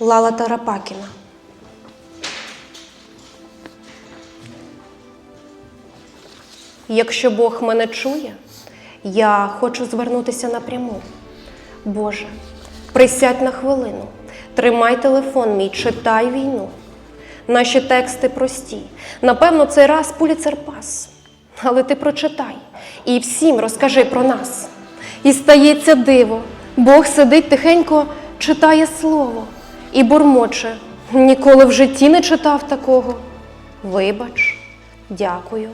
Лала Тарапакіна. Якщо Бог мене чує, я хочу звернутися напряму. Боже, присядь на хвилину, тримай телефон мій, читай війну. Наші тексти прості. Напевно, цей раз Пуліцер пас. Але ти прочитай і всім розкажи про нас. І стається диво, Бог сидить тихенько, читає слово і бурмоче. Ніколи в житті не читав такого. Вибач, дякую,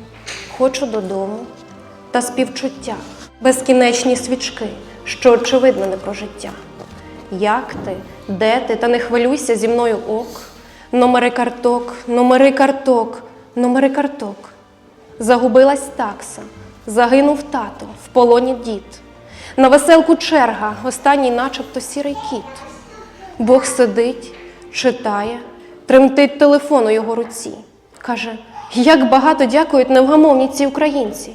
хочу додому та співчуття, безкінечні свічки, що очевидно не про життя. Як ти, де ти, та не хвилюйся зі мною ок. Номери карток, номери карток, номери карток. Загубилась такса, загинув тато, в полоні дід. На веселку черга, останній начебто сірий кіт. Бог сидить, читає, тремтить телефон у його руці. Каже, як багато дякують невгамовні ці українці.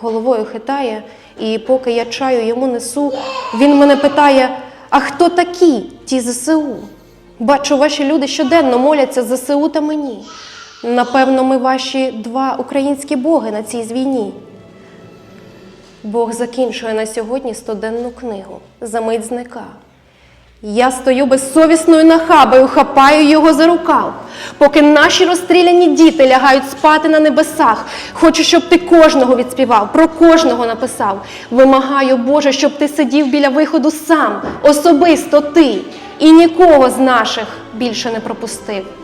Головою хитає, і поки я чаю йому несу, він мене питає: а хто такі ті ЗСУ? Бачу, ваші люди щоденно моляться ЗСУ та мені. Напевно, ми ваші два українські боги на цій війні. Бог закінчує на сьогодні стоденну книгу за мить зника. Я стою безсовісною нахабою, хапаю його за рукав, поки наші розстріляні діти лягають спати на небесах. Хочу, щоб ти кожного відспівав, про кожного написав. Вимагаю, Боже, щоб ти сидів біля виходу сам, особисто ти, і нікого з наших більше не пропустив.